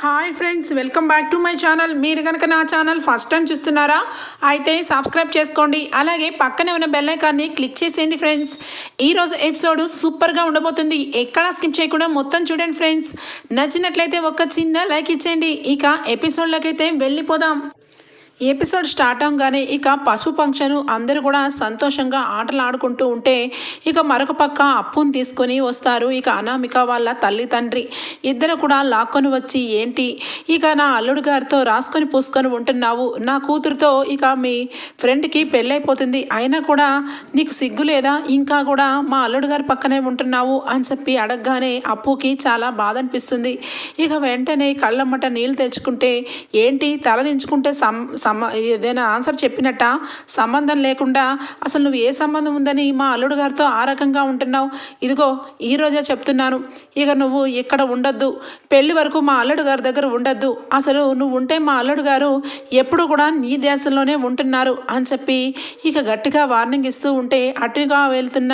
Hi friends welcome back to my channel. మీరు కనుక నా ఛానల్ ఫస్ట్ టైం చూస్తున్నారా అయితే సబ్స్క్రైబ్ చేసుకోండి. అలాగే పక్కనే ఉన్న బెల్ ఐకాన్ని క్లిక్ చేసేయండి ఫ్రెండ్స్. ఈరోజు ఎపిసోడ్ సూపర్గా ఉండబోతుంది. ఎక్కడా స్కిప్ చేయకుండా మొత్తం చూడండి ఫ్రెండ్స్. నచ్చినట్లయితే ఒక చిన్న లైక్ ఇచ్చేయండి. ఇక ఎపిసోడ్లోకి అయితే వెళ్ళిపోదాం. ఎపిసోడ్ స్టార్ట్ అవగానే ఇక పసుపు ఫంక్షన్ అందరూ కూడా సంతోషంగా ఆటలు ఆడుకుంటూ ఉంటే ఇక మరొక పక్క అప్పును తీసుకొని వస్తారు ఇక అనామిక వాళ్ళ తల్లి తండ్రి. ఇద్దరు కూడా లాక్కొని వచ్చి ఏంటి? ఇక నా అల్లుడు గారితో రాసుకొని పూసుకొని ఉంటున్నావు. నా కూతురుతో ఇక మీ ఫ్రెండ్కి పెళ్ళైపోతుంది. అయినా కూడా నీకు సిగ్గు లేదా? ఇంకా కూడా మా అల్లుడు గారి పక్కనే ఉంటున్నావు అని చెప్పి అడగగానే అప్పుకి చాలా బాధ అనిపిస్తుంది ఇక వెంటనే కళ్ళమ్మట నీళ్ళు తెచ్చుకుంటే ఏంటి? తల దించుకుంటే సం సమ ఏదైనా ఆన్సర్ చెప్పినట్ట? సంబంధం లేకుండా అసలు నువ్వు ఏ సంబంధం ఉందని మా అల్లుడు గారితో ఆ రకంగా ఉంటున్నావు? ఇదిగో ఈ రోజే చెప్తున్నాను. ఇక నువ్వు ఇక్కడ ఉండొద్దు. పెళ్ళి వరకు మా అల్లుడు గారి దగ్గర ఉండద్దు. అసలు నువ్వు ఉంటే మా అల్లుడు గారు ఎప్పుడు కూడా నీ దేశంలోనే ఉంటున్నారు అని చెప్పి ఇక గట్టిగా వార్నింగ్ ఇస్తూ ఉంటే అటుగా వెళ్తున్న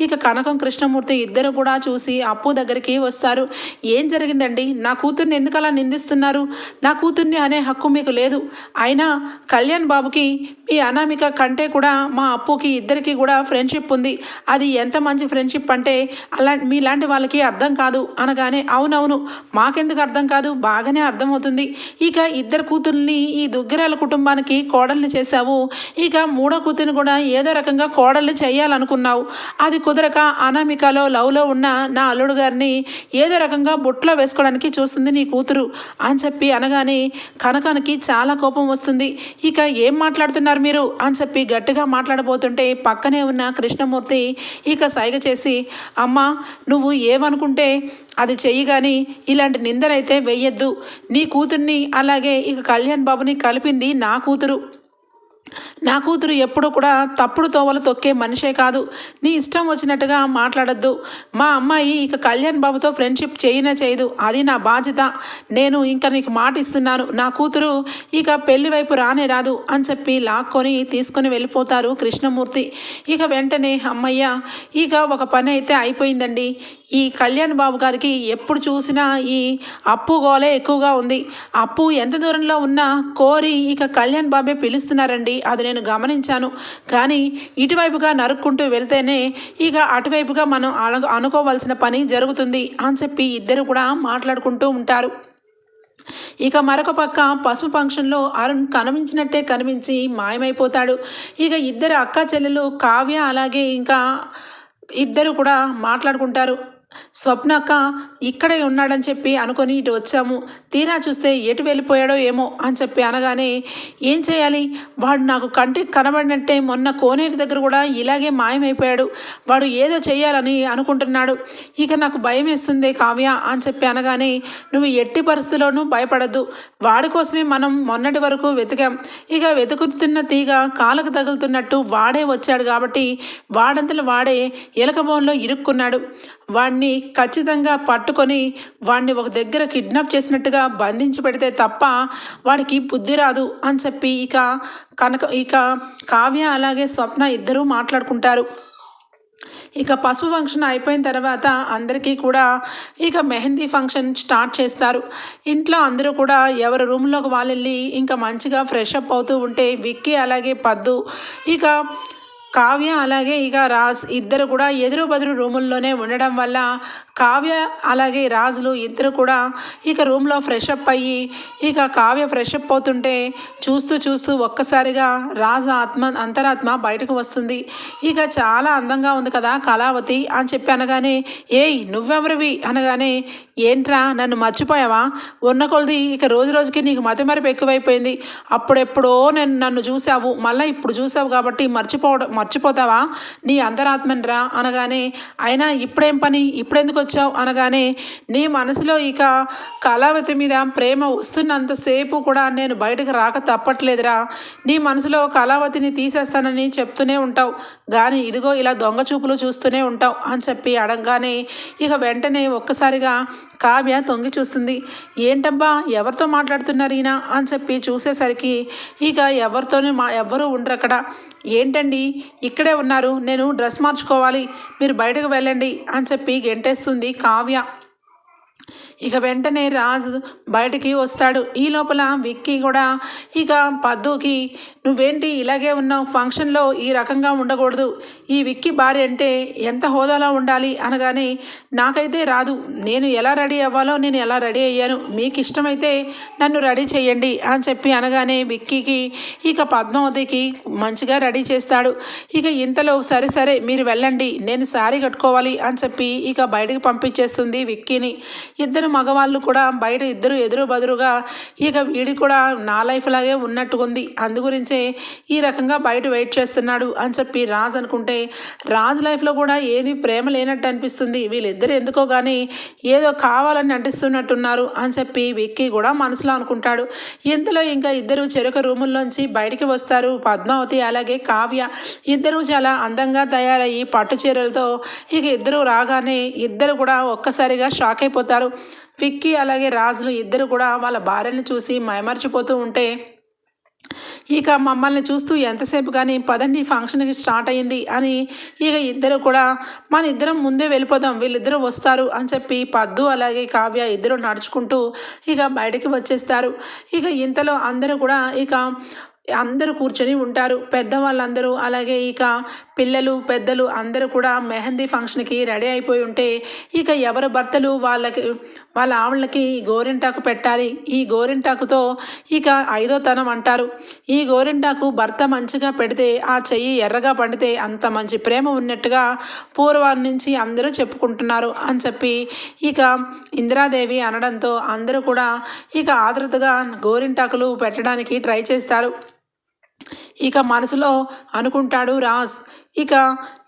ఇక కనకం కృష్ణమూర్తి ఇద్దరు కూడా చూసి అప్పు దగ్గరికి వస్తారు. ఏం జరిగిందండి? నా కూతుర్ని ఎందుకు అలా నిందిస్తున్నారు? నా కూతుర్ని అనే హక్కు మీకు లేదు. అయినా కళ్యాణ్ బాబుకి మీ అనామిక కంటే కూడా మా అప్పుకి ఇద్దరికి కూడా ఫ్రెండ్షిప్ ఉంది. అది ఎంత మంచి ఫ్రెండ్షిప్ అంటే అలా మీలాంటి వాళ్ళకి అర్థం కాదు అనగానే అవునవును మాకెందుకు అర్థం కాదు? బాగానే అర్థమవుతుంది. ఇక ఇద్దరు కూతుర్ని ఈ దుగ్గిరాల కుటుంబానికి కోడల్ని చేశావు. ఇక మూడో కూతురిని కూడా ఏదో రకంగా కోడల్ని చేయాలనుకున్నావు. అది కుదరక అనామికలో లవ్లో ఉన్న నా అల్లుడు గారిని ఏదో రకంగా బొట్లో వేసుకోవడానికి చూస్తుంది నీ కూతురు అని చెప్పి అనగానే కనకానికి చాలా కోపం వస్తుంది. ఇక ఏం మాట్లాడుతున్నారు మీరు? అని చెప్పి గట్టిగా మాట్లాడబోతుంటే పక్కనే ఉన్న కృష్ణమూర్తి ఇక సైగ చేసి అమ్మ నువ్వు ఏమనుకుంటే అది చెయ్యగాని ఇలాంటి నిందనైతే వెయ్యొద్దు. నీ కూతుర్ని అలాగే ఇక కళ్యాణ్ బాబుని కలిపింది నా కూతురు. నా కూతురు ఎప్పుడూ కూడా తప్పుడు తోవలు తొక్కే మనిషే కాదు. నీ ఇష్టం వచ్చినట్టుగా మాట్లాడద్దు. మా అమ్మాయి ఇక కళ్యాణ్ బాబుతో ఫ్రెండ్షిప్ చేయనే చేయదు. అది నా బాధ్యత. నేను ఇంకా నీకు మాట ఇస్తున్నాను నా కూతురు ఇక పెళ్ళి వైపు రానే రాదు అని చెప్పి లాక్కొని తీసుకొని వెళ్ళిపోతారు కృష్ణమూర్తి. ఇక వెంటనే అమ్మయ్య ఇక ఒక పని అయితే అయిపోయిందండి. ఈ కళ్యాణ్ బాబు గారికి ఎప్పుడు చూసినా ఈ అప్పు గోలే ఎక్కువగా ఉంది. అప్పు ఎంత దూరంలో ఉన్నా కోరి ఇక కళ్యాణ్ బాబే పిలుస్తున్నారండి. అది నేను గమనించాను. కానీ ఇటువైపుగా నరుక్కుంటూ వెళ్తేనే ఇక అటువైపుగా మనం అను అనుకోవాల్సిన పని జరుగుతుంది అని చెప్పి ఇద్దరు కూడా మాట్లాడుకుంటూ ఉంటారు. ఇక మరొక పక్క పసుపు ఫంక్షన్లో అరుణ్ కనిపించినట్టే కనిపించి మాయమైపోతాడు. ఇక ఇద్దరు అక్క చెల్లెలు కావ్య అలాగే ఇంకా ఇద్దరు కూడా మాట్లాడుకుంటారు. స్వప్నక్క ఇక్కడే ఉన్నాడని చెప్పి అనుకొని ఇటు వచ్చాము. తీరా చూస్తే ఎటు వెళ్ళిపోయాడో ఏమో అని చెప్పి అనగానే ఏం చేయాలి? వాడు నాకు కంటికి కనబడినట్టే మొన్న కోనేరు దగ్గర కూడా ఇలాగే మాయమైపోయాడు. వాడు ఏదో చేయాలని అనుకుంటున్నాడు. ఇక నాకు భయం వేస్తుంది కావ్య అని చెప్పి అనగానే నువ్వు ఎట్టి పరిస్థితుల్లోనూ భయపడద్దు. వాడి కోసమే మనం మొన్నటి వరకు వెతికాం. ఇక వెతుకుతున్న తీగ కాలకు తగులుతున్నట్టు వాడే వచ్చాడు కాబట్టి వాడంతలో వాడే ఎలకబోన్లో ఇరుక్కున్నాడు. వాణ్ణి ఖచ్చితంగా పట్టుకొని వాణ్ణి ఒక దగ్గర కిడ్నాప్ చేసినట్టుగా బంధించి పెడితే తప్ప వాడికి బుద్ధి రాదు అని చెప్పి ఇక కనక ఇక కావ్య అలాగే స్వప్న ఇద్దరూ మాట్లాడుకుంటారు. ఇక పసుపు ఫంక్షన్ అయిపోయిన తర్వాత అందరికీ కూడా ఇక మెహందీ ఫంక్షన్ స్టార్ట్ చేస్తారు. ఇంట్లో అందరూ కూడా ఎవరి రూమ్లోకి వాళ్ళు వెళ్ళి ఇంకా మంచిగా ఫ్రెష్ అప్ అవుతూ ఉంటే విక్కీ అలాగే పద్దు ఇక కావ్య అలాగే ఇక రాజ్ ఇద్దరు కూడా ఎదురు బదురు రూముల్లోనే ఉండడం వల్ల కావ్య అలాగే రాజులు ఇద్దరు కూడా ఇక రూమ్లో ఫ్రెష్ అప్ అయ్యి ఇక కావ్య ఫ్రెష్ అప్ అవుతుంటే చూస్తూ చూస్తూ ఒక్కసారిగా రాజు ఆత్మ అంతరాత్మ బయటకు వస్తుంది. ఇక చాలా అందంగా ఉంది కదా కళావతి అని చెప్పి అనగానే ఏయ్ నువ్వెవరివి? అనగానే ఏంట్రా నన్ను మర్చిపోయావా? ఉన్న కొలది ఇక రోజు రోజుకి నీకు మతిమరపు ఎక్కువైపోయింది. అప్పుడెప్పుడో నేను నన్ను చూసావు మళ్ళీ ఇప్పుడు చూసావు కాబట్టి మర్చిపోవడం మర్చిపోతావా? నీ అంతరాత్మనిరా అనగానే అయినా ఇప్పుడేం పని? ఇప్పుడెందుకు వచ్చావు అనగానే నీ మనసులో ఇక కళావతి మీద ప్రేమ వస్తున్నంతసేపు కూడా నేను బయటకు రాక తప్పట్లేదురా. నీ మనసులో కళావతిని తీసేస్తానని చెప్తూనే ఉంటావు. కానీ ఇదిగో ఇలా దొంగ చూపులు చూస్తూనే ఉంటావు అని చెప్పి అడగగానే ఇక వెంటనే ఒక్కసారిగా కావ్య తొంగి చూస్తుంది. ఏంటబ్బా ఎవరితో మాట్లాడుతున్నారు ఈయన? అని చెప్పి చూసేసరికి ఇక ఎవరితోనే మా ఎవ్వరూ ఉండరు అక్కడ. ఏంటండి? ఇక్కడే ఉన్నారు. నేను డ్రెస్ మార్చుకోవాలి. మీరు బయటకు వెళ్ళండి. అని చెప్పి గెంటేస్తుంది కావ్య. ఇక వెంటనే రాజు బయటికి వస్తాడు. ఈ లోపల విక్కీ కూడా ఇక పద్దుకి నువ్వేంటి ఇలాగే ఉన్నావు? ఫంక్షన్లో ఈ రకంగా ఉండకూడదు. ఈ విక్కీ భార్య అంటే ఎంత హోదాలో ఉండాలి? అనగానే నాకైతే రాదు. నేను ఎలా రెడీ అవ్వాలో నేను ఎలా రెడీ అయ్యాను. మీకు ఇష్టమైతే నన్ను రెడీ చేయండి అని చెప్పి అనగానే విక్కీకి ఇక పద్మావతికి మంచిగా రెడీ చేస్తాడు. ఇక ఇంతలో సరే సరే మీరు వెళ్ళండి. నేను శారీ కట్టుకోవాలి అని చెప్పి ఇక బయటకు పంపించేస్తుంది విక్కీని. ఇద్దరు మగవాళ్ళు కూడా బయట ఇద్దరు ఎదురు బదురుగా ఇక వీడి కూడా నా లైఫ్ లాగే ఉన్నట్టుకుంది అందు గురించే ఈ రకంగా బయట వెయిట్ చేస్తున్నాడు అని చెప్పి రాజ్ అనుకుంటే రాజ్ లైఫ్లో కూడా ఏది ప్రేమ లేనట్టు అనిపిస్తుంది. వీళ్ళిద్దరు ఎందుకో కానీ ఏదో కావాలని నటిస్తున్నట్టున్నారు అని చెప్పి విక్కీ కూడా మనసులో అనుకుంటాడు. ఇంతలో ఇంకా ఇద్దరు చెరుక రూముల్లోంచి బయటికి వస్తారు. పద్మావతి అలాగే కావ్య ఇద్దరు చాలా అందంగా తయారయ్యి పట్టు చీరలతో ఇక ఇద్దరు రాగానే ఇద్దరు కూడా ఒక్కసారిగా షాక్ అయిపోతారు. ఫిక్కీ అలాగే రాజులు ఇద్దరు కూడా వాళ్ళ భార్యను చూసి మైమర్చిపోతూ ఉంటే ఇక మమ్మల్ని చూస్తూ ఎంతసేపు కానీ పదండి ఫంక్షన్కి స్టార్ట్ అయ్యింది అని ఇక ఇద్దరు కూడా మన ఇద్దరం ముందే వెళ్ళిపోదాం వీళ్ళిద్దరూ వస్తారు అని చెప్పి పద్దు అలాగే కావ్య ఇద్దరు నడుచుకుంటూ ఇక బయటికి వచ్చేస్తారు. ఇక ఇంతలో అందరూ కూడా ఇక అందరూ కూర్చొని ఉంటారు. పెద్దవాళ్ళందరూ అలాగే ఇక పిల్లలు పెద్దలు అందరూ కూడా మెహందీ ఫంక్షన్కి రెడీ అయిపోయి ఉంటే ఇక ఎవరి భర్తలు వాళ్ళకి వాళ్ళ ఆవులకి గోరింటాకు పెట్టాలి. ఈ గోరింటాకుతో ఇక ఐదో తనం అంటారు. ఈ గోరింటాకు భర్త మంచిగా పెడితే ఆ చెయ్యి ఎర్రగా పండితే అంత మంచి ప్రేమ ఉన్నట్టుగా పూర్వం నుంచి అందరూ చెప్పుకుంటున్నారు అని చెప్పి ఇక ఇందిరాదేవి అనడంతో అందరూ కూడా ఇక ఆతృతగా గోరింటాకులు పెట్టడానికి ట్రై చేస్తారు. ఇక మనసులో అనుకుంటాడు రాజ్ ఇక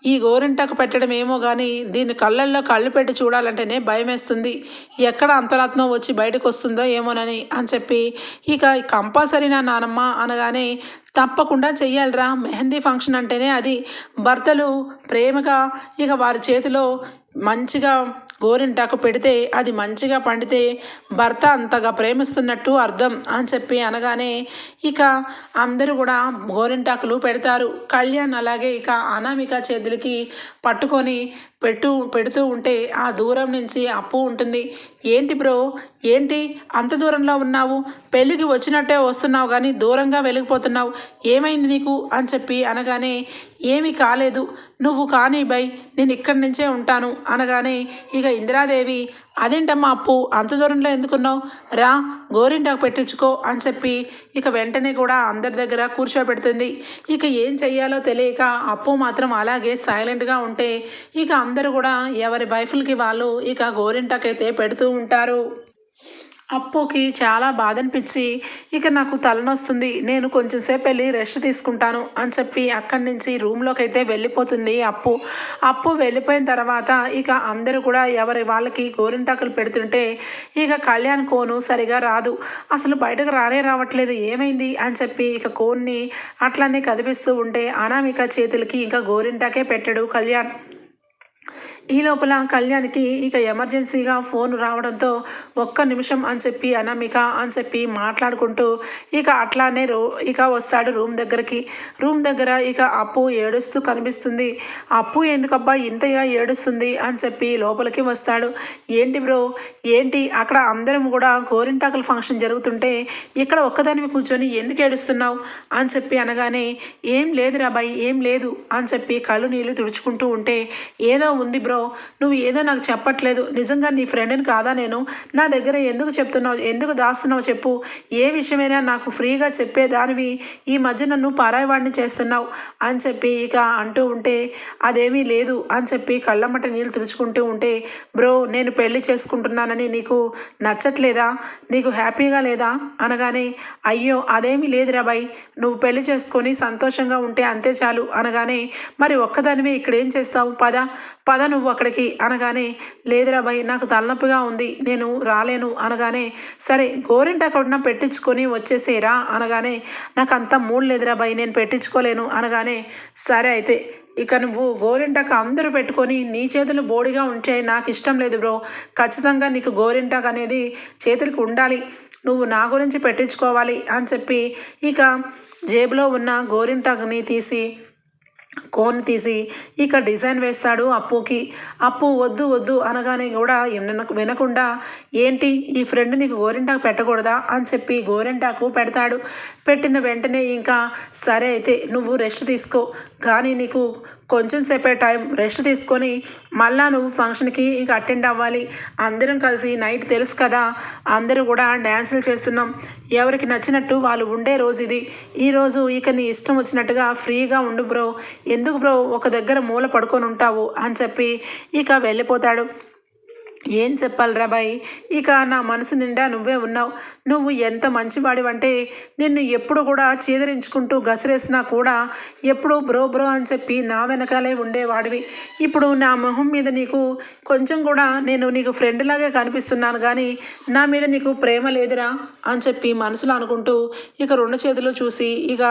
ఈ గోరింటకు పెట్టడం ఏమో కానీ దీన్ని కళ్ళల్లో కళ్ళు పెట్టి చూడాలంటేనే భయం వేస్తుంది ఎక్కడ అంతరాత్మ వచ్చి బయటకు వస్తుందో ఏమోనని అని చెప్పి ఇక కంపల్సరీ నా నానమ్మ అనగానే తప్పకుండా చెయ్యాలిరా. మెహందీ ఫంక్షన్ అంటేనే అది. భర్తలు ప్రేమగా ఇక వారి చేతిలో మంచిగా గోరింటాకు పెడితే అది మంచిగా పండితే భర్త అంతగా ప్రేమిస్తున్నట్టు అర్థం అని చెప్పి అనగానే ఇక అందరూ కూడా గోరింటాకులు పెడతారు. కళ్యాణ్ అలాగే ఇక అనామిక చేతులకి పట్టుకొని పెట్టు పెడుతూ ఉంటే ఆ దూరం నుంచి అప్పు ఉంటుంది. ఏంటి బ్రో? ఏంటి? అంత దూరంలో ఉన్నావు. పెళ్ళికి వచ్చినట్టే వస్తున్నావు కానీ దూరంగా వెళ్ళిపోతున్నావు ఏమైంది నీకు? అని చెప్పి అనగానే ఏమీ కాలేదు. నువ్వు కానీ బై నేను ఇక్కడి నుంచే ఉంటాను. అనగానే ఇక ఇందిరాదేవి అదేంటమ్మా అప్పు? అంత దూరంలో ఎందుకున్నావు? రా గోరింటాకు పెట్టించుకో అని చెప్పి ఇక వెంటనే కూడా అందరి దగ్గర కూర్చోబెడుతుంది. ఇక ఏం చెయ్యాలో తెలియక అప్పు మాత్రం అలాగే సైలెంట్గా ఉంటే ఇక అందరూ కూడా ఎవరి వైఫ్లకి వాళ్ళు ఇక గోరింటాకైతే పెడుతూ ఉంటారు. అప్పుకి చాలా బాధ అనిపించి ఇక నాకు తలనొస్తుంది నేను కొంచెం సేపు వెళ్ళి రెస్ట్ తీసుకుంటాను అని చెప్పి అక్కడి నుంచి రూమ్లోకి అయితే వెళ్ళిపోతుంది అప్పు. అప్పు వెళ్ళిపోయిన తర్వాత ఇక అందరూ కూడా ఎవరి వాళ్ళకి గోరింటాకులు పెడుతుంటే ఇక కళ్యాణ్ కోను సరిగా రాదు. అసలు బయటకు రానే రావట్లేదు ఏమైంది అని చెప్పి ఇక కోన్ని అట్లనే కదిపిస్తూ ఉంటే అనామిక చేతులకి ఇంకా గోరింటాకే పెట్టాడు కళ్యాణ్. ఈ లోపల కళ్యాణ్కి ఇక ఎమర్జెన్సీగా ఫోన్ రావడంతో ఒక్క నిమిషం అని చెప్పి అనామిక అని చెప్పి మాట్లాడుకుంటూ ఇక అట్లానే రో ఇక వస్తాడు రూమ్ దగ్గరికి. రూమ్ దగ్గర ఇక అప్పు ఏడుస్తూ కనిపిస్తుంది. అప్పు ఎందుకబ్బా ఇంతగా ఏడుస్తుంది అని చెప్పి లోపలికి వస్తాడు. ఏంటి బ్రో? ఏంటి? అక్కడ అందరం కూడా గోరింటాకుల ఫంక్షన్ జరుగుతుంటే ఇక్కడ ఒక్కదానివి కూర్చొని ఎందుకు ఏడుస్తున్నావు అని చెప్పి అనగానే ఏం లేదురా బాయ్ ఏం లేదు అని చెప్పి కళ్ళు నీళ్ళు తుడుచుకుంటూ ఉంటే ఏదో ఉంది బ్రో. నువ్వు ఏదో నాకు చెప్పట్లేదు. నిజంగా నీ ఫ్రెండ్ని కాదా నేను? నా దగ్గర ఎందుకు చెప్తున్నావు? ఎందుకు దాస్తున్నావు చెప్పు? ఏ విషయమైనా నాకు ఫ్రీగా చెప్పేదానివి. ఈ మధ్య నన్ను పారాయవాడిని చేస్తున్నావు అని చెప్పి ఇక అంటూ ఉంటే అదేమీ లేదు అని చెప్పి కళ్ళమ్మట నీళ్ళు తుడుచుకుంటూ ఉంటే బ్రో నేను పెళ్ళి చేసుకుంటున్నానని నీకు నచ్చట్లేదా? నీకు హ్యాపీగా లేదా? అనగానే అయ్యో అదేమీ లేదురా బాయ్. నువ్వు పెళ్ళి చేసుకొని సంతోషంగా ఉంటే అంతే చాలు. అనగానే మరి ఒక్కదానివే ఇక్కడ ఏం చేస్తావు? పద పద నువ్వు నువ్వు అక్కడికి అనగానే లేదురా భయ్ నాకు తలనొప్పిగా ఉంది నేను రాలేను అనగానే సరే గోరింటాకున్న పెట్టించుకొని వచ్చేసేరా అనగానే నాకు అంత మూడు లేదురా భయ్ నేను పెట్టించుకోలేను అనగానే సరే అయితే ఇక నువ్వు గోరింటాకు అందరూ పెట్టుకొని నీ చేతులు బోడిగా ఉంటే నాకు ఇష్టం లేదు బ్రో. ఖచ్చితంగా నీకు గోరింటాక్ అనేది చేతులకు ఉండాలి. నువ్వు నా గురించి పెట్టించుకోవాలి అని చెప్పి ఇక జేబులో ఉన్న గోరింటాకుని తీసి కోన్ తీసి ఇక డిజైన్ వేస్తాడు అప్పుకి. అప్పు వద్దు వద్దు అనగానే కూడా వినకుండా ఏంటి ఈ ఫ్రెండ్ నీకు గోరింటాకు పెట్టకూడదా? అని చెప్పి గోరింటాకు పెడతాడు. పెట్టిన వెంటనే ఇంకా సరే అయితే నువ్వు రెస్ట్ తీసుకో కానీ నీకు కొంచెం సేపే టైం రెస్ట్ తీసుకొని మళ్ళా నువ్వు ఫంక్షన్కి ఇంకా అటెండ్ అవ్వాలి. అందరం కలిసి నైట్ తెలుసు కదా అందరూ కూడా డ్యాన్సులు చేస్తున్నాం. ఎవరికి నచ్చినట్టు వాళ్ళు ఉండే రోజు ఇది. ఈరోజు ఇక నీ ఇష్టం వచ్చినట్టుగా ఫ్రీగా ఉండు బ్రో. ఎందుకు బ్రో ఒక దగ్గర మూల పడుకొని ఉంటావు అని చెప్పి ఇక వెళ్ళిపోతాడు. ఏం చెప్పాలిరా బాయ్? ఇక నా మనసు నిండా నువ్వే ఉన్నావు. నువ్వు ఎంత మంచివాడివంటే నిన్ను ఎప్పుడు కూడా చీదరించుకుంటూ గసిరేసినా కూడా ఎప్పుడు బ్రో బ్రో అని చెప్పి నా వెనకాలే ఉండేవాడివి. ఇప్పుడు నా మొహం మీద నీకు కొంచెం కూడా నేను నీకు ఫ్రెండ్ లాగే కనిపిస్తున్నాను కానీ నా మీద నీకు ప్రేమ లేదురా అని చెప్పి మనసులో అనుకుంటూ ఇక రెండు చేతులు చూసి ఇక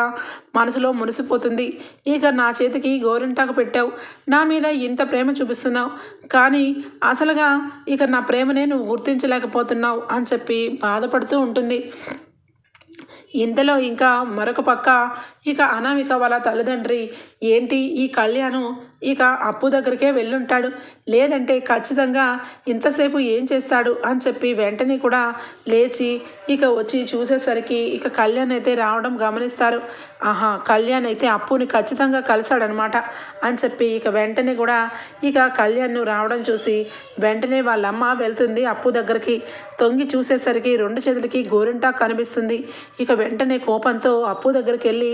మనసులో మునిసిపోతుంది. ఇక నా చేతికి గోరింటాకు పెట్టావు. నా మీద ఇంత ప్రేమ చూపిస్తున్నావు. కానీ అసలుగా ఇక నా ప్రేమనే నువ్వు గుర్తించలేకపోతున్నావు అని చెప్పి బాధపడుతూ ఉంటుంది. ఇంతలో ఇంకా మరొక పక్క ఇక అనామిక వాళ్ళ తల్లిదండ్రి ఏంటి ఈ కళ్యాణం? ఇక అప్పు దగ్గరికే వెళ్ళుంటాడు. లేదంటే ఖచ్చితంగా ఇంతసేపు ఏం చేస్తాడు? అని చెప్పి వెంటనే కూడా లేచి ఇక వచ్చి చూసేసరికి ఇక కళ్యాణ్ అయితే రావడం గమనిస్తారు. ఆహా కళ్యాణ్ అయితే అప్పుని ఖచ్చితంగా కలిశాడనమాట అని చెప్పి ఇక వెంటనే కూడా ఇక కళ్యాణ్ రావడం చూసి వెంటనే వాళ్ళమ్మ వెళ్తుంది అప్పు దగ్గరికి. తొంగి చూసేసరికి రెండు చేతులకి గోరింటా కనిపిస్తుంది. ఇక వెంటనే కోపంతో అప్పు దగ్గరికి వెళ్ళి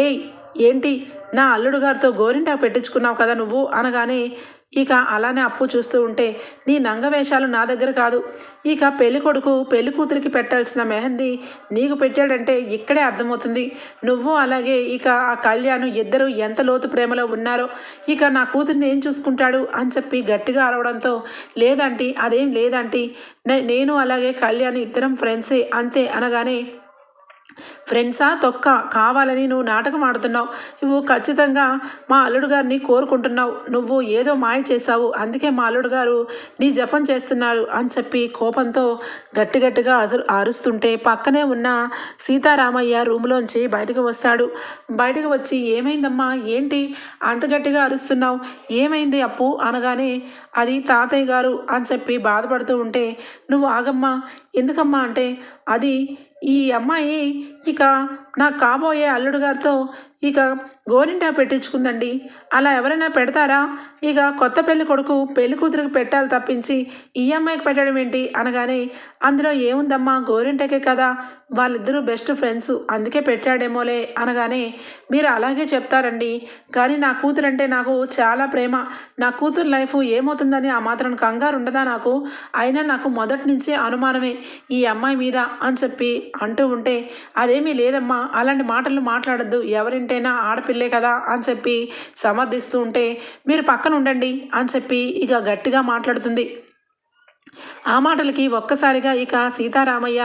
ఏయ్ ఏంటి? నా అల్లుడు గారితో గోరింటా పెట్టించుకున్నావు కదా నువ్వు? అనగానే ఇక అలానే అప్పు చూస్తూ ఉంటే నీ నంగవేషాలు నా దగ్గర కాదు. ఇక పెళ్ళి కొడుకు పెళ్ళి కూతురికి పెట్టాల్సిన మెహందీ నీకు పెట్టాడంటే ఇక్కడే అర్థమవుతుంది. నువ్వు అలాగే ఇక ఆ కళ్యాణ్ ఇద్దరు ఎంత లోతు ప్రేమలో ఉన్నారో ఇక నా కూతుర్ని ఏం చూసుకుంటాడు అని చెప్పి గట్టిగా అరవడంతో లేదంటీ అదేం లేదంటీ నేను అలాగే కళ్యాణ్ ఇద్దరం ఫ్రెండ్సే అంతే అనగానే ఫ్రెండ్సా తొక్క కావాలని నువ్వు నాటకం ఆడుతున్నావు. నువ్వు ఖచ్చితంగా మా అల్లుడు గారిని కోరుకుంటున్నావు. నువ్వు ఏదో మాయ చేశావు. అందుకే మా అల్లుడు గారు నీ జపం చేస్తున్నారు అని చెప్పి కోపంతో గట్టి గట్టిగా అరుస్తుంటే పక్కనే ఉన్న సీతారామయ్య రూమ్లోంచి బయటకు వస్తాడు. బయటకు వచ్చి ఏమైందమ్మా? ఏంటి? అంత గట్టిగా అరుస్తున్నావు. ఏమైంది అప్పు? అనగానే అది తాతయ్య గారు అని చెప్పి బాధపడుతూ ఉంటే నువ్వు ఆగమ్మా. ఎందుకమ్మా? అంటే అది ఈ అమ్మాయి ఇక నా కాబోయే అల్లుడు గారితో ఇక గోరింటా పెట్టించుకుందండి. అలా ఎవరైనా పెడతారా? ఇక కొత్త పెళ్ళి కొడుకు పెళ్ళి కూతురికి పెట్టాలి తప్పించి ఈ అమ్మాయికి పెట్టడం ఏంటి అనగానే అందులో ఏముందమ్మా గోరింటకే కదా వాళ్ళిద్దరూ బెస్ట్ ఫ్రెండ్స్ అందుకే పెట్టాడేమోలే అనగానే మీరు అలాగే చెప్తారండి. కానీ నా కూతురు అంటే నాకు చాలా ప్రేమ. నా కూతురు లైఫ్ ఏమవుతుందని ఆ మాత్రం కంగారు ఉండదా నాకు? అయినా నాకు మొదటి నుంచే అనుమానమే ఈ అమ్మాయి మీద అని చెప్పి అంటూ ఉంటే అదేమీ లేదమ్మా అలాంటి మాటలు మాట్లాడద్దు ఎవరింటైనా ఆడపిల్లే కదా అని చెప్పి సమర్థిస్తూ ఉంటే మీరు పక్కన ఉండండి అని చెప్పి ఇక గట్టిగా మాట్లాడుతుంది. ఆ మాటలకి ఒక్కసారిగా ఇక సీతారామయ్య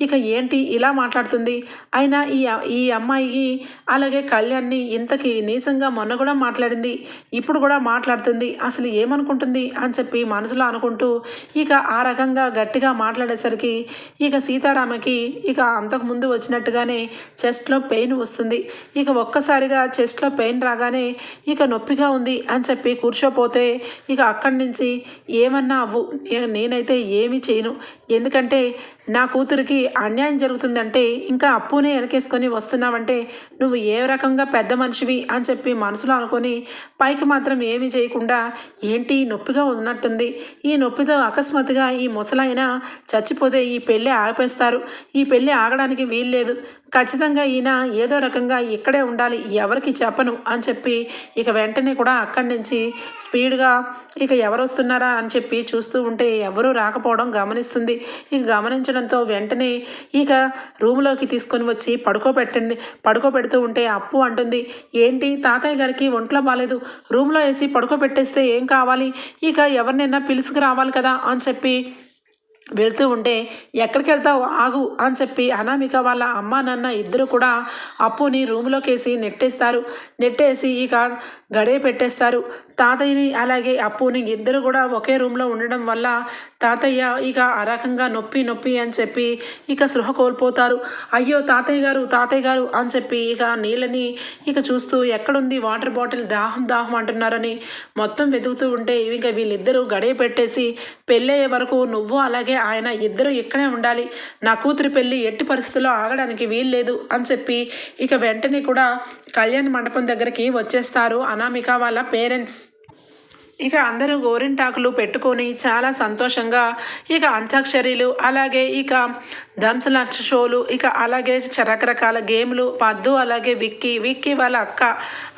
ఇక ఏంటి ఇలా మాట్లాడుతుంది? అయినా ఈ ఈ అమ్మాయి అలాగే కళ్యాణ్ని ఇంతకి నీచంగా మొన్న కూడా మాట్లాడింది ఇప్పుడు కూడా మాట్లాడుతుంది అసలు ఏమనుకుంటుంది అని చెప్పి మనసులో అనుకుంటూ ఇక ఆ రకంగా గట్టిగా మాట్లాడేసరికి ఇక సీతారామకి ఇక అంతకుముందు వచ్చినట్టుగానే చెస్ట్లో పెయిన్ వస్తుంది. ఇక ఒక్కసారిగా చెస్ట్లో పెయిన్ రాగానే ఇక నొప్పిగా ఉంది అని చెప్పి కూర్చోపోతే ఇక అక్కడి నుంచి ఏమన్నా అవ్వు నేనైతే ఏమి చేయను. ఎందుకంటే నా కూతురికి అన్యాయం జరుగుతుందంటే ఇంకా అప్పునే వెనకేసుకొని వస్తున్నావంటే నువ్వు ఏ రకంగా పెద్ద మనిషివి అని చెప్పి మనసులో అనుకొని పైకి మాత్రం ఏమీ చేయకుండా ఏంటి నొప్పిగా ఉన్నట్టుంది. ఈ నొప్పితో అకస్మాత్తుగా ఈ ముసలాయన చచ్చిపోతే ఈ పెళ్ళి ఆపేస్తారు. ఈ పెళ్ళి ఆగడానికి వీల్లేదు ఖచ్చితంగా ఈయన ఏదో రకంగా ఇక్కడే ఉండాలి. ఎవరికి చెప్పను అని చెప్పి ఇక వెంటనే కూడా అక్కడి నుంచి స్పీడ్గా ఇక ఎవరు వస్తున్నారా అని చెప్పి చూస్తూ ఉంటే ఎవరూ రాకపోవడం గమనిస్తుంది. ఇక గమనించడం గమనించడంతో వెంటనే ఇక రూమ్లోకి తీసుకొని వచ్చి పడుకోబెట్టండి పడుకోబెడుతూ ఉంటే అప్పు అంటుంది. ఏంటి? తాతయ్య గారికి ఒంట్లో బాగాలేదు రూమ్లో వేసి పడుకోబెట్టేస్తే ఏం కావాలి? ఇక ఎవరినైనా పిలుచుకు రావాలి కదా అని చెప్పి వెళ్తూ ఉంటే ఎక్కడికి వెళ్తావు ఆగు అని చెప్పి అనామిక వాళ్ళ అమ్మ నాన్న ఇద్దరు కూడా అప్పుని రూమ్లోకి వేసి నెట్టేస్తారు. నెట్టేసి ఇక గడియ పెట్టేస్తారు. తాతయ్యని అలాగే అప్పుని ఇద్దరు కూడా ఒకే రూమ్లో ఉండడం వల్ల తాతయ్య ఇక ఆ రకంగా నొప్పి నొప్పి అని చెప్పి ఇక సృహ కోల్పోతారు. అయ్యో తాతయ్య గారు తాతయ్య గారు అని చెప్పి ఇక నీళ్ళని ఇక చూస్తూ ఎక్కడుంది వాటర్ బాటిల్ దాహం దాహం అంటున్నారని మొత్తం వెతుకుతూ ఉంటే ఇక వీళ్ళిద్దరూ గడియ పెట్టేసి పెళ్ళయ్యే వరకు నువ్వు అలాగే ఆయన ఇద్దరు ఇక్కడే ఉండాలి. నా కూతురి పెళ్ళి ఎట్టి పరిస్థితుల్లో ఆగడానికి వీల్లేదు అని చెప్పి ఇక వెంటనే కూడా కళ్యాణ్ మండపం దగ్గరికి వచ్చేస్తారు. అనామిక వాళ్ళ పేరెంట్స్ ఇక అందరూ గోరింటాకులు పెట్టుకొని చాలా సంతోషంగా ఇక అంత్యాక్షరీలు అలాగే ఇక దంసలాక్ష షోలు ఇక అలాగే రకరకాల గేమ్లు పద్దు అలాగే విక్కీ విక్కీ వాళ్ళ అక్క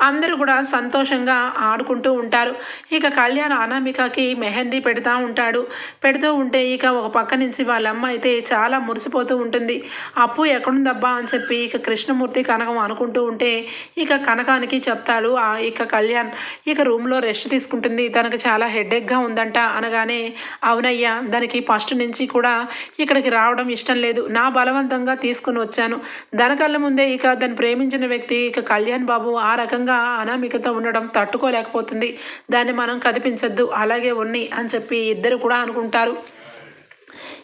అందరూ కూడా సంతోషంగా ఆడుకుంటూ ఉంటారు. ఇక కళ్యాణ్ అనామికకి మెహందీ పెడతా ఉంటాడు. పెడుతూ ఉంటే ఇక ఒక పక్క నుంచి వాళ్ళ అమ్మ అయితే చాలా మురిసిపోతూ ఉంటుంది. అప్పు ఎక్కడుందబ్బా? అని చెప్పి ఇక కృష్ణమూర్తి కనకం అనుకుంటూ ఉంటే ఇక కనకానికి చెప్తాడు ఇక కళ్యాణ్. ఇక రూమ్లో రెస్ట్ తీసుకుంటుంది తనకు చాలా హెడేక్గా ఉందంట అనగానే అవునయ్యా దానికి ఫస్ట్ నుంచి కూడా ఇక్కడికి రావడం ఇష్టం లేదు. నా బలవంతంగా తీసుకుని వచ్చాను. దాని కళ్ళ ముందే ఇక దాన్ని ప్రేమించిన వ్యక్తి ఇక కళ్యాణ్ బాబు ఆ రకంగా అనామికతో ఉండడం తట్టుకోలేకపోతుంది. దాన్ని మనం కదిపించద్దు అలాగే ఉన్ని అని చెప్పి ఇద్దరు కూడా అనుకుంటారు.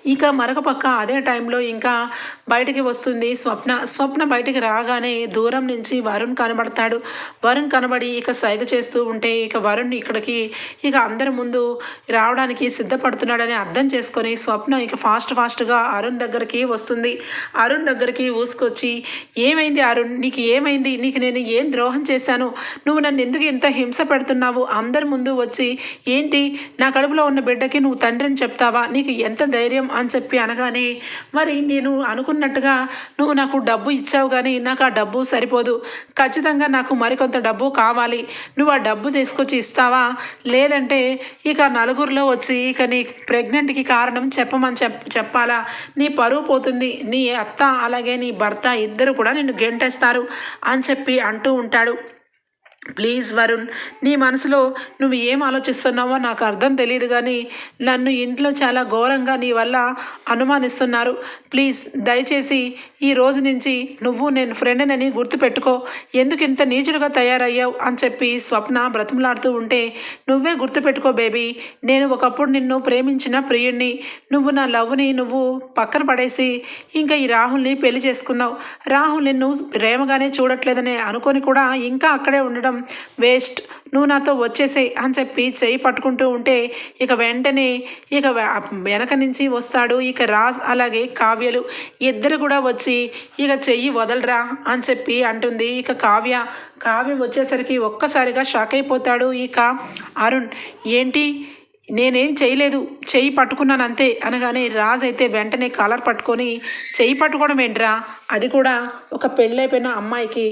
ఇక మరొక పక్క అదే టైంలో ఇంకా బయటికి వస్తుంది స్వప్న. స్వప్న బయటికి రాగానే దూరం నుంచి వరుణ్ కనబడతాడు. వరుణ్ కనబడి ఇక సైగ చేస్తూ ఉంటే ఇక వరుణ్ ఇక్కడికి ఇక అందరి ముందు రావడానికి సిద్ధపడుతున్నాడని అర్థం చేసుకొని స్వప్న ఇక ఫాస్ట్ ఫాస్ట్గా అరుణ్ దగ్గరికి వస్తుంది. అరుణ్ దగ్గరికి ఊసుకొచ్చి ఏమైంది అరుణ్? నీకు ఏమైంది? నీకు నేను ఏం ద్రోహం చేశాను? నువ్వు నన్ను ఎందుకు ఇంత హింస పెడుతున్నావు? అందరి ముందు వచ్చి ఏంటి? నా కడుపులో ఉన్న బిడ్డకి నువ్వు తండ్రిని చెప్తావా? నీకు ఎంత ధైర్యం? అని చెప్పి అనగానే మరి నేను అనుకున్నట్టుగా నువ్వు నాకు డబ్బు ఇచ్చావు కానీ నాకు ఆ డబ్బు సరిపోదు. ఖచ్చితంగా నాకు మరికొంత డబ్బు కావాలి. నువ్వు ఆ డబ్బు తీసుకొచ్చి ఇస్తావా? లేదంటే ఇక నలుగురిలో వచ్చి ఇక నీ ప్రెగ్నెంట్కి కారణం చెప్పమని చెప్ చెప్పాలా? నీ పరువు పోతుంది. నీ అత్త అలాగే నీ భర్త ఇద్దరు కూడా నిన్ను గెంటేస్తారు అని చెప్పి అంటూ ఉంటాడు. ప్లీజ్ వరుణ్ నీ మనసులో నువ్వు ఏం ఆలోచిస్తున్నావో నాకు అర్థం తెలియదు కానీ నన్ను ఇంట్లో చాలా ఘోరంగా నీ వల్ల అనుమానిస్తున్నారు. ప్లీజ్ దయచేసి ఈ రోజు నుంచి నువ్వు నేను ఫ్రెండ్నని గుర్తుపెట్టుకో. ఎందుకు ఇంత నీచుడుగా తయారయ్యావు అని చెప్పి స్వప్న బ్రతిమలాడుతూ ఉంటే నువ్వే గుర్తుపెట్టుకో బేబీ. నేను ఒకప్పుడు నిన్ను ప్రేమించిన ప్రియుణ్ణి నువ్వు నా లవ్ని నువ్వు పక్కన పడేసి ఇంకా ఈ రాహుల్ని పెళ్ళి చేసుకున్నావు. రాహుల్ నిన్ను ప్రేమగానే చూడట్లేదని అనుకొని కూడా ఇంకా అక్కడే ఉండడం వేస్ట్. నువ్వు నాతో వచ్చేసే అని చెప్పి చేయి పట్టుకుంటూ ఉంటే ఇక వెంటనే ఇక వెనక నుంచి వస్తాడు ఇక రాజ్ అలాగే కావ్యలు. ఇద్దరు కూడా వచ్చి ఇక చెయ్యి వదలరా అని చెప్పి అంటుంది. ఇక కావ్య కావ్య వచ్చేసరికి ఒక్కసారిగా షాక్ అయిపోతాడు. ఇక అరుణ్ ఏంటి? నేనేం చేయలేదు. చెయ్యి పట్టుకున్నాను అంతే అనగానే రాజ్ అయితే వెంటనే కాలర్ పట్టుకొని చెయ్యి పట్టుకోవడం ఏంట్రా? అది కూడా ఒక పెళ్ళైపోయిన అమ్మాయికి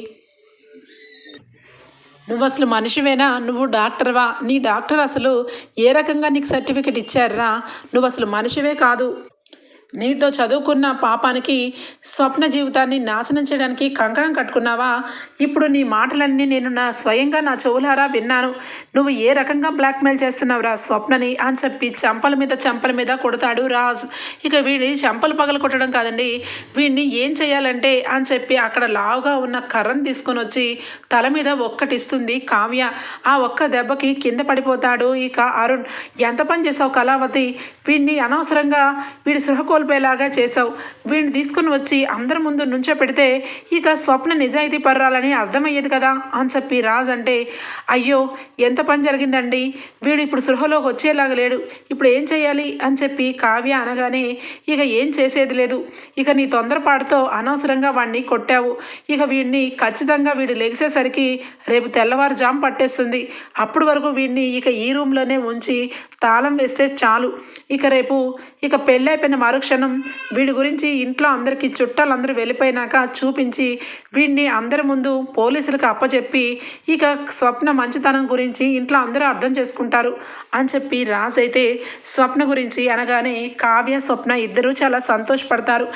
నువ్వు అసలు మనిషివేనా? నువ్వు డాక్టర్వా? నీ డాక్టర్ అసలు ఏ రకంగా నీకు సర్టిఫికెట్ ఇచ్చారా? నువ్వు అసలు మనిషివే కాదు. నీతో చదువుకున్న పాపానికి స్వప్న జీవితాన్ని నాశనం చేయడానికి కంకణం కట్టుకున్నావా? ఇప్పుడు నీ మాటలన్నీ నేను నా స్వయంగా నా చెవులారా విన్నాను. నువ్వు ఏ రకంగా బ్లాక్మెయిల్ చేస్తున్నావురా స్వప్నని? అని చెప్పి చంపల మీద చంపల మీద కొడతాడు రాజ్. ఇక వీడి చంపలు పగలు కొట్టడం కాదండి. వీడిని ఏం చేయాలంటే అని చెప్పి అక్కడ లావుగా ఉన్న కర్రను తీసుకొని వచ్చి తల మీద ఒక్కటిస్తుంది కావ్య. ఆ ఒక్క దెబ్బకి కింద పడిపోతాడు ఇక అరుణ్. ఎంత పని చేసావు కళావతి? వీడిని అనవసరంగా వీడి సృహ కోల్పోయేలాగా చేసావు వీడిని తీసుకుని వచ్చి అందరి ముందు నుంచో పెడితే ఇక స్వప్న నిజాయితీ పర్రాలని అర్థమయ్యేది కదా అని చెప్పి రాజ్ అంటే అయ్యో ఎంత పని జరిగిందండి? వీడు ఇప్పుడు సృహలోకి వచ్చేలాగా లేడు. ఇప్పుడు ఏం చేయాలి? అని చెప్పి కావ్య అనగానే ఇక ఏం చేసేది లేదు. ఇక నీ తొందరపాటుతో అనవసరంగా వాడిని కొట్టావు. ఇక వీడిని ఖచ్చితంగా వీడు లెగిసేసరికి రేపు తెల్లవారుజాము పట్టేస్తుంది. అప్పటి వరకు వీడిని ఇక ఈ రూమ్లోనే ఉంచి తాళం వేస్తే చాలు. ఇక రేపు ఇక పెళ్ళైపోయిన మరుక్ష మరుక్షణం వీడి గురించి ఇంట్లో అందరికీ చుట్టాలందరూ వెళ్ళిపోయినాక చూపించి వీడిని అందరి ముందు పోలీసులకు అప్పచెప్పి ఇక స్వప్న మంచితనం గురించి ఇంట్లో అందరూ అర్థం చేసుకుంటారు అని చెప్పి రాజ్ అయితే స్వప్న గురించి అనగానే కావ్య స్వప్న ఇద్దరూ చాలా సంతోషపడతారు.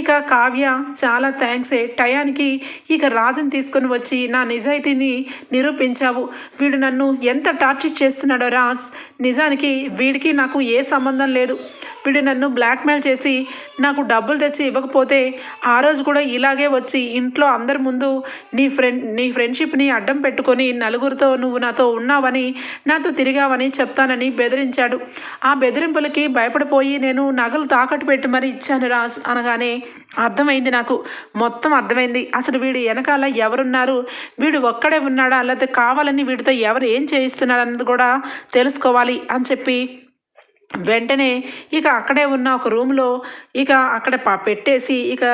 ఇక కావ్య చాలా థ్యాంక్స్ టయానికి ఇక రాజుని తీసుకొని వచ్చి నా నిజాయితీని నిరూపించావు. వీడు నన్ను ఎంత టార్చర్ చేస్తున్నాడో రాజ్ నిజానికి వీడికి నాకు ఏ సంబంధం లేదు. వీడు నన్ను బ్లాక్మెయిల్ చేసి నాకు డబ్బులు తెచ్చి ఇవ్వకపోతే ఆ రోజు కూడా ఇలాగే వచ్చి ఇంట్లో అందరి ముందు నీ ఫ్రెండ్ నీ ఫ్రెండ్షిప్ని అడ్డం పెట్టుకొని నలుగురితో నువ్వు నాతో ఉన్నావని నాతో తిరిగావని చెప్తానని బెదిరించాడు. ఆ బెదిరింపులకి భయపడిపోయి నేను నగలు తాకట్టు పెట్టి మరి ఇచ్చాను రాజ్ అనగానే అర్థమైంది నాకు. మొత్తం అర్థమైంది. అసలు వీడు వెనకాల ఎవరున్నారు? వీడు ఒక్కడే ఉన్నాడా? లేకపోతే కావాలని వీడితో ఎవరు ఏం చేయిస్తున్నాడు అన్నది కూడా తెలుసుకోవాలి అని చెప్పి వెంటనే ఇక అక్కడే ఉన్న ఒక రూమ్లో ఇక అక్కడ పెట్టేసి ఇక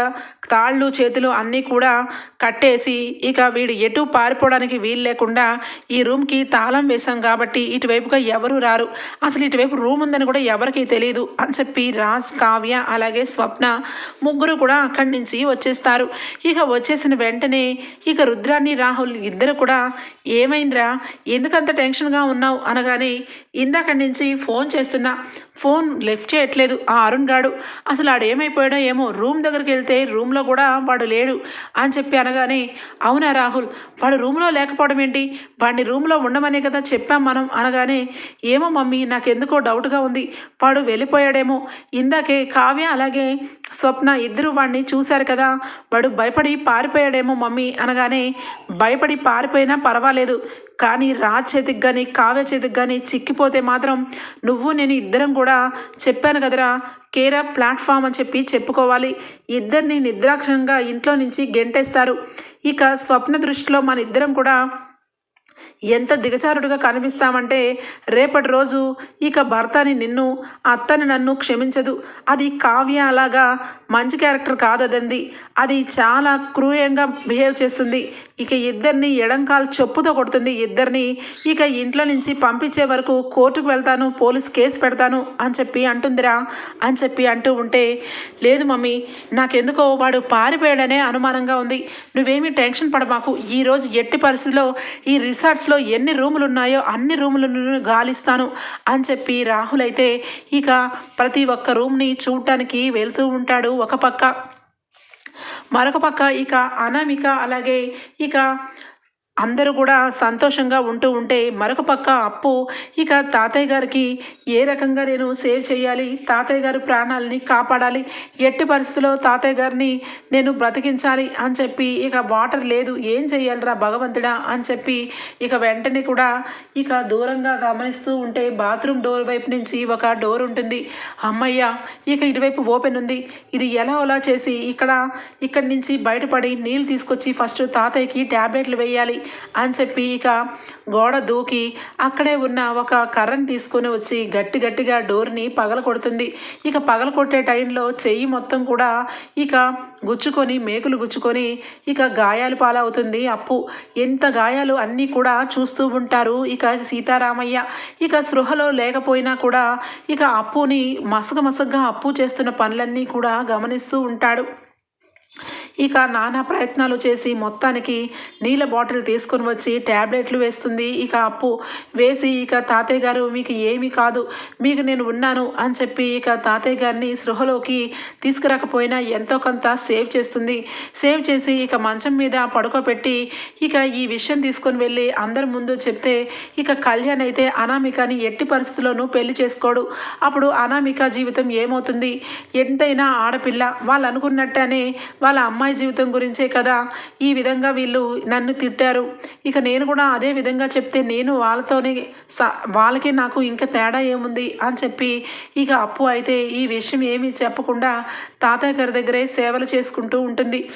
తాళ్ళు చేతులు అన్నీ కూడా కట్టేసి ఇక వీడు ఎటు పారిపోవడానికి వీలు లేకుండా ఈ రూమ్కి తాళం వేశాం కాబట్టి ఇటువైపుగా ఎవరు రారు. అసలు ఇటువైపు రూమ్ ఉందని కూడా ఎవరికీ తెలియదు అని చెప్పి రాజ్ కావ్య అలాగే స్వప్న ముగ్గురు కూడా అక్కడి నుంచి వచ్చేస్తారు. ఇక వచ్చేసిన వెంటనే ఇక రుద్రాన్ని రాహుల్ ఇద్దరు కూడా ఏమైందిరా? ఎందుకంత టెన్షన్గా ఉన్నావు? అనగానే ఇందాక నుంచి ఫోన్ చేస్తున్నా. ఫోన్ లిఫ్ట్ చేయట్లేదు. ఆ అరుణ్ గాడు. అసలు ఆడు ఏమైపోయాడో ఏమో రూమ్ దగ్గరికి వెళ్తే రూమ్లో కూడా వాడు లేడు అని చెప్పి అనగానే అవునా రాహుల్? వాడు రూమ్లో లేకపోవడం ఏంటి? వాడిని రూమ్లో ఉండమనే కదా చెప్పాం మనం అనగానే ఏమో మమ్మీ నాకెందుకో డౌట్గా ఉంది. వాడు వెళ్ళిపోయాడేమో. ఇందాకే కావ్య అలాగే స్వప్న ఇద్దరు వాడిని చూశారు కదా. వాడు భయపడి పారిపోయాడేమో మమ్మీ అనగానే భయపడి పారిపోయినా పర్వాలేదు. కానీ రాజ్ చేతికి కానీ కావ్య చేతికి కానీ చిక్కిపోతే మాత్రం నువ్వు నేను ఇద్దరం కూడా చెప్పాను కదరా కేరా ప్లాట్ఫామ్ అని చెప్పి చెప్పుకోవాలి. ఇద్దరిని నిద్రాక్షరంగా ఇంట్లో నుంచి గెంటేస్తారు. ఇక స్వప్న దృష్టిలో మన ఇద్దరం కూడా ఎంత దిగచారుడుగా కనిపిస్తామంటే రేపటి రోజు ఇక భర్తని నిన్ను అత్తని నన్ను క్షమించదు. అది కావ్య అలాగా మంచి క్యారెక్టర్ కాదదంది అది చాలా క్రూయంగా బిహేవ్ చేస్తుంది. ఇక ఇద్దరిని ఎడంకాలు చెప్పుతో కొడుతుంది. ఇద్దరిని ఇక ఇంట్లో నుంచి పంపించే వరకు కోర్టుకు వెళ్తాను పోలీస్ కేసు పెడతాను అని చెప్పి అంటుందిరా. అని చెప్పి అంటూ ఉంటే లేదు మమ్మీ నాకెందుకో వాడు పారిపోయాడనే అనుమానంగా ఉంది. నువ్వేమీ టెన్షన్ పడమాకు. ఈరోజు ఎట్టి పరిస్థితిలో ఈ రిసార్ట్స్ రిసార్ట్స్లో ఎన్ని రూములు ఉన్నాయో అన్ని రూములను గాలిస్తాను అని చెప్పి రాహుల్ అయితే ఇక ప్రతి ఒక్క రూమ్ని చూడటానికి వెళ్తూ ఉంటాడు ఒక పక్క. మరొక పక్క ఇక అనామిక అలాగే ఇక అందరూ కూడా సంతోషంగా ఉంటూ ఉంటే మరొక పక్క అప్పు ఇక తాతయ్య గారికి ఏ రకంగా నేను సేవ్ చేయాలి? తాతయ్య గారి ప్రాణాలని కాపాడాలి. ఎట్టి పరిస్థితుల్లో తాతయ్య గారిని నేను బ్రతికించాలి అని చెప్పి ఇక వాటర్ లేదు ఏం చెయ్యాలిరా భగవంతుడా అని చెప్పి ఇక వెంటనే కూడా ఇక దూరంగా గమనిస్తూ ఉంటే బాత్రూమ్ డోర్ వైపు నుంచి ఒక డోర్ ఉంటుంది. అమ్మయ్య ఇక ఇటువైపు ఓపెన్ ఉంది. ఇది ఎలా అలా చేసి ఇక్కడ ఇక్కడి నుంచి బయటపడి నీళ్ళు తీసుకొచ్చి ఫస్ట్ తాతయ్యకి ట్యాబ్లెట్లు వేయాలి. అని చెప్పి ఇక గోడ దూకి అక్కడే ఉన్న ఒక కర్రను తీసుకొని వచ్చి గట్టి గట్టిగా డోర్ని పగల కొడుతుంది ఇక పగల కొట్టే టైంలో చెయ్యి మొత్తం కూడా ఇక గుచ్చుకొని మేకులు గుచ్చుకొని ఇక గాయాలు పాలవుతుంది. అప్పు ఎంత గాయాలు అన్నీ కూడా చూస్తూ ఉంటారు ఇక సీతారామయ్య. ఇక సృహలో లేకపోయినా కూడా ఇక అప్పుని మసగ మసగ్గా అప్పు చేస్తున్న పనులన్నీ కూడా గమనిస్తూ ఉంటాడు. ఇక నానా ప్రయత్నాలు చేసి మొత్తానికి నీళ్ళ బాటిల్ తీసుకొని వచ్చి ట్యాబ్లెట్లు వేస్తుంది. ఇక అప్పు వేసి ఇక తాతయ్య గారు మీకు ఏమీ కాదు మీకు నేను ఉన్నాను అని చెప్పి ఇక తాతయ్య గారిని సృహలోకి తీసుకురాకపోయినా ఎంతో కొంత సేవ్ చేస్తుంది. సేవ్ చేసి ఇక మంచం మీద పడుకోబెట్టి ఇక ఈ విషయం తీసుకొని వెళ్ళి అందరి ముందు చెప్తే ఇక కళ్యాణ్ అయితే అనామికని ఎట్టి పరిస్థితుల్లోనూ పెళ్ళి చేసుకోడు. అప్పుడు అనామిక జీవితం ఏమవుతుంది? ఎంతైనా ఆడపిల్ల వాళ్ళు అనుకున్నట్టనే వాళ్ళ అమ్మాయి జీవితం గురించే కదా ఈ విధంగా వీళ్ళు నన్ను తిట్టారు. ఇక నేను కూడా అదే విధంగా చెప్తే నేను వాళ్ళతోనే స వాళ్ళకి నాకు ఇంకా తేడా ఏముంది అని చెప్పి ఇక అప్పు అయితే ఈ విషయం ఏమీ చెప్పకుండా తాతయ్య గారి దగ్గరే సేవలు చేసుకుంటూ ఉంటుంది.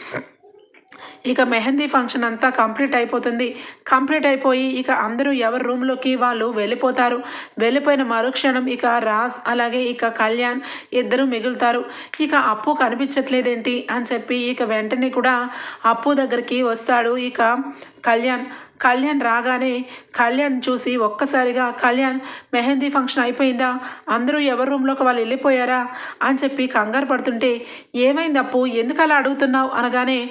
ఇక మెహందీ ఫంక్షన్ అంతా కంప్లీట్ అయిపోతుంది. కంప్లీట్ అయిపోయి ఇక అందరూ ఎవరి రూమ్లోకి వాళ్ళు వెళ్ళిపోతారు. వెళ్ళిపోయిన మరుక్షణం ఇక రాజ్ అలాగే ఇక కళ్యాణ్ ఇద్దరు మిగులుతారు. ఇక అప్పు కనిపించట్లేదేంటి అని చెప్పి ఇక వెంటనే కూడా అప్పు దగ్గరికి వస్తాడు ఇక కళ్యాణ్. కళ్యాణ్ రాగానే కళ్యాణ్ చూసి ఒక్కసారిగా కళ్యాణ్ మెహందీ ఫంక్షన్ అయిపోయిందా? అందరూ ఎవరి రూమ్లోకి వాళ్ళు వెళ్ళిపోయారా? అని చెప్పి కంగారు పడుతుంటే ఏమైంది అప్పు? ఎందుకు అలా అడుగుతున్నావు? అనగానే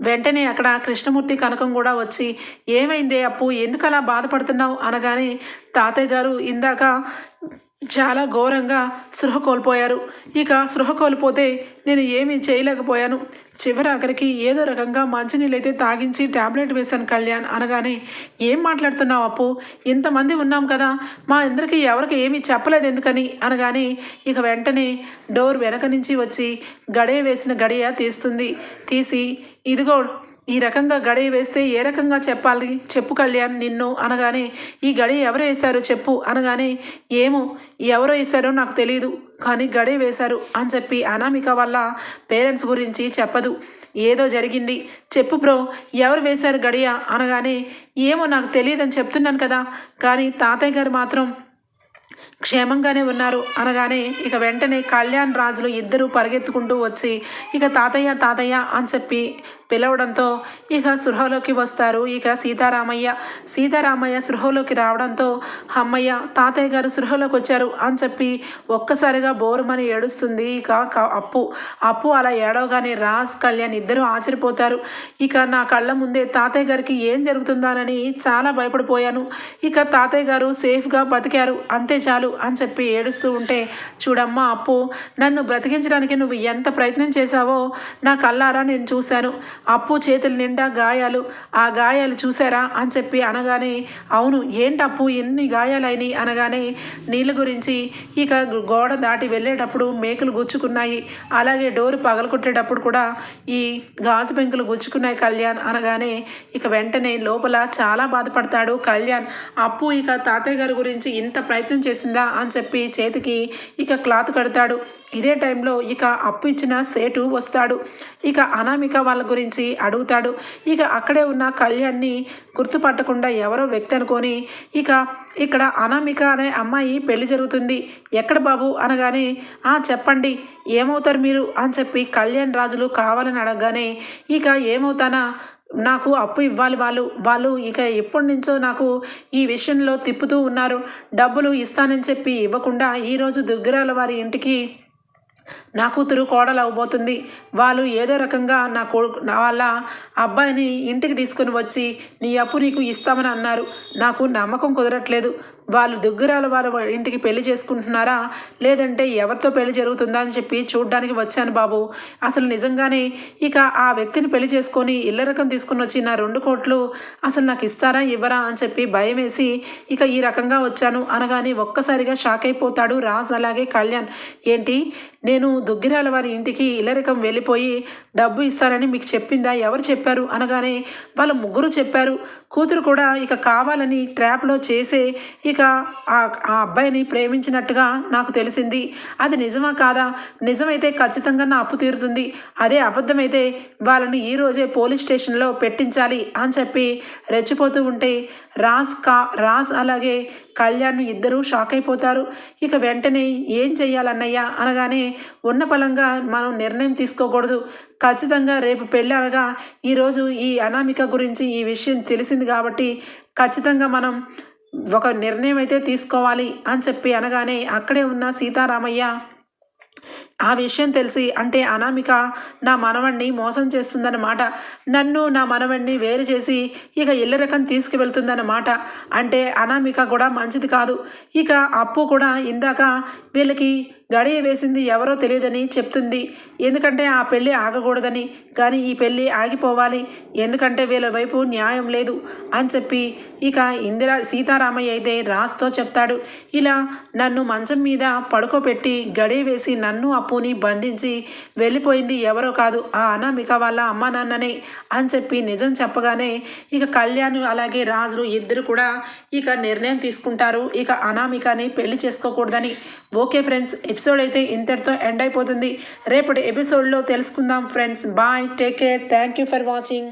వెంటనే అక్కడ కృష్ణమూర్తి కనకం కూడా వచ్చి ఏమైందే అప్పు? ఎందుకు అలా బాధపడుతున్నావు? అనగానే తాతయ్య గారు ఇందాక చాలా ఘోరంగా సృహ కోల్పోయారు. ఇక సృహ కోల్పోతే నేను ఏమీ చేయలేకపోయాను. చివరి ఆఖరికి ఏదో రకంగా మంచినీళ్ళు అయితే తాగించి ట్యాబ్లెట్ వేశాను కళ్యాణ్ అనగానే ఏం మాట్లాడుతున్నావు అప్పు? ఇంతమంది ఉన్నాం కదా. మా అందరికీ ఎవరికి ఏమీ చెప్పలేదు ఎందుకని? అనగానే ఇక వెంటనే డోర్ వెనక నుంచి వచ్చి గడియ వేసిన గడియ తీస్తుంది. తీసి ఇదిగో ఈ రకంగా గడియ వేస్తే ఏ రకంగా చెప్పాలి? చెప్పు కళ్యాణ్ నిన్ను అనగానే ఈ గడియ ఎవరు వేశారు చెప్పు అనగానే ఏమో ఎవరు వేశారో నాకు తెలియదు కానీ గడియ వేశారు అని చెప్పి అనామిక వల్ల పేరెంట్స్ గురించి చెప్పదు. ఏదో జరిగింది. చెప్పు బ్రో ఎవరు వేశారు గడియ అనగానే ఏమో నాకు తెలియదని చెప్తున్నాను కదా కానీ తాతయ్య గారు మాత్రం క్షేమంగానే ఉన్నారు. అనగానే ఇక వెంటనే కళ్యాణ్ రాజులు ఇద్దరూ పరిగెత్తుకుంటూ వచ్చి ఇక తాతయ్య తాతయ్య అని చెప్పి పిలవడంతో ఇక సృహలోకి వస్తారు. ఇక సీతారామయ్య సీతారామయ్య సృహలోకి రావడంతో అమ్మయ్య తాతయ్య గారు సృహలోకి వచ్చారు అని చెప్పి ఒక్కసారిగా బోరుమని ఏడుస్తుంది. ఇక అప్పు అప్పు అలా ఏడవగానే రాజ్ కళ్యాణ్ ఇద్దరూ ఆశ్చర్యపోతారు. ఇక నా కళ్ళ ముందే తాతయ్య గారికి ఏం జరుగుతుందానని చాలా భయపడిపోయాను. ఇక తాతయ్య గారు సేఫ్గా బతికారు. అంతే చాలు. అని చెప్పి ఏడుస్తూ ఉంటే చూడమ్మా అప్పు నన్ను బ్రతికించడానికి నువ్వు ఎంత ప్రయత్నం చేశావో నా కల్లారా నేను చూశాను. అప్పు చేతుల నిండా గాయాలు. ఆ గాయాలు చూసారా అని చెప్పి అనగానే అవును ఏంటి అప్పు ఎన్ని గాయాలైనవి అనగానే నీళ్ళ గురించి ఇక గోడ దాటి వెళ్ళేటప్పుడు మేకులు గుచ్చుకున్నాయి. అలాగే డోరు పగలకొట్టేటప్పుడు కూడా ఈ గాజు పెంకులు గుచ్చుకున్నాయి కళ్యాణ్. అనగానే ఇక వెంటనే లోపల చాలా బాధపడతాడు కళ్యాణ్. అప్పు ఇక తాతయ్య గారి గురించి ఇంత ప్రయత్నం చేసింది? అని చెప్పి చేతికి ఇక క్లాత్ కడతాడు. ఇదే టైంలో ఇక అప్పు ఇచ్చిన సేటు వస్తాడు. ఇక అనామిక వాళ్ళ గురించి అడుగుతాడు. ఇక అక్కడే ఉన్న కళ్యాణ్ని గుర్తుపట్టకుండా ఎవరో వ్యక్తి అనుకొని ఇక ఇక్కడ అనామిక అనే అమ్మాయి పెళ్ళి జరుగుతుంది. ఎక్కడ బాబు? అనగానే ఆ చెప్పండి. ఏమవుతారు మీరు? అని చెప్పి కళ్యాణ్ రాజులు కావాలని అడగగానే ఇక ఏమవుతానా? నాకు అప్పు ఇవ్వాలి వాళ్ళు. వాళ్ళు ఇక ఎప్పటి నుంచో నాకు ఈ విషయంలో తిప్పుతూ ఉన్నారు. డబ్బులు ఇస్తానని చెప్పి ఇవ్వకుండా ఈరోజు దుగ్గరాల వారి ఇంటికి నా కూతురు కోడలు అవ్వబోతుంది వాళ్ళు ఏదో రకంగా నా కొడుకు నా వాళ్ళ అబ్బాయిని ఇంటికి తీసుకొని వచ్చి నీ అప్పు నీకు ఇస్తామని అన్నారు. నాకు నమ్మకం కుదరట్లేదు. వాళ్ళు దుగ్గురాల వారి ఇంటికి పెళ్ళి చేసుకుంటున్నారా? లేదంటే ఎవరితో పెళ్ళి జరుగుతుందా అని చెప్పి చూడ్డానికి వచ్చాను బాబు. అసలు నిజంగానే ఇక ఆ వ్యక్తిని పెళ్ళి చేసుకొని ఇళ్ళ రకం తీసుకుని వచ్చి నా రెండు కోట్లు అసలు నాకు ఇస్తారా ఇవ్వరా అని చెప్పి భయం వేసి ఇక ఈ రకంగా వచ్చాను. అనగానే ఒక్కసారిగా షాక్ అయిపోతాడు రాజ్ అలాగే కళ్యాణ్. ఏంటి? నేను దుగ్గిరాల వారి ఇంటికి ఇల్లరికం వెళ్ళిపోయి డబ్బు ఇస్తానని మీకు చెప్పిందా? ఎవరు చెప్పారు? అనగానే వాళ్ళ ముగ్గురు చెప్పారు. కూతురు కూడా ఇక కావాలని ట్రాప్లో చేసే ఇక ఆ అబ్బాయిని ప్రేమించినట్టుగా నాకు తెలిసింది. అది నిజమా కాదా? నిజమైతే ఖచ్చితంగా నా అప్పు తీరుతుంది. అదే అబద్ధమైతే వాళ్ళని ఈరోజే పోలీస్ స్టేషన్లో పెట్టించాలి అని చెప్పి రెచ్చిపోతూ ఉంటే రాజ్ కా రాజ్ అలాగే కళ్యాణ్ ఇద్దరూ షాక్ అయిపోతారు. ఇక వెంటనే ఏం చెయ్యాలన్నయ్యా? అనగానే ఉన్న పలంగా మనం నిర్ణయం తీసుకోకూడదు. ఖచ్చితంగా రేపు పెళ్ళి అనగా ఈరోజు ఈ అనామిక గురించి ఈ విషయం తెలిసింది కాబట్టి ఖచ్చితంగా మనం ఒక నిర్ణయం అయితే తీసుకోవాలి అని చెప్పి అనగానే అక్కడే ఉన్న సీతారామయ్య ఆ విషయం తెలిసి అంటే అనామిక నా మనవణ్ణి మోసం చేస్తుందన్నమాట. నన్ను నా మనవణ్ణి వేరు చేసి ఇక ఇల్లరకం తీసుకువెళ్తుందన్నమాట. అంటే అనామిక కూడా మంచిది కాదు. ఇక అప్పు కూడా ఇందాక వీళ్ళకి గడియ వేసింది ఎవరో తెలియదని చెప్తుంది. ఎందుకంటే ఆ పెళ్ళి ఆగకూడదని. కానీ ఈ పెళ్ళి ఆగిపోవాలి. ఎందుకంటే వీళ్ళ వైపు న్యాయం లేదు అని చెప్పి ఇక ఇందిరా సీతారామయ్య అయితే రాస్తో చెప్తాడు. ఇలా నన్ను మంచం మీద పడుకోబెట్టి గడియ వేసి నన్ను అప్పుని బంధించి వెళ్ళిపోయింది ఎవరో కాదు ఆ అనామిక వాళ్ళ అమ్మ నాన్ననే అని చెప్పి నిజం చెప్పగానే ఇక కళ్యాణ్ అలాగే రాజులు ఇద్దరు కూడా ఇక నిర్ణయం తీసుకుంటారు. ఇక అనామికని పెళ్ళి చేసుకోకూడదని. ఓకే ఫ్రెండ్స్ ఎపిసోడ్ అయితే ఇంతటితో ఎండ్ అయిపోతుంది. రేపటి ఎపిసోడ్లో తెలుసుకుందాం friends bye take care thank you for watching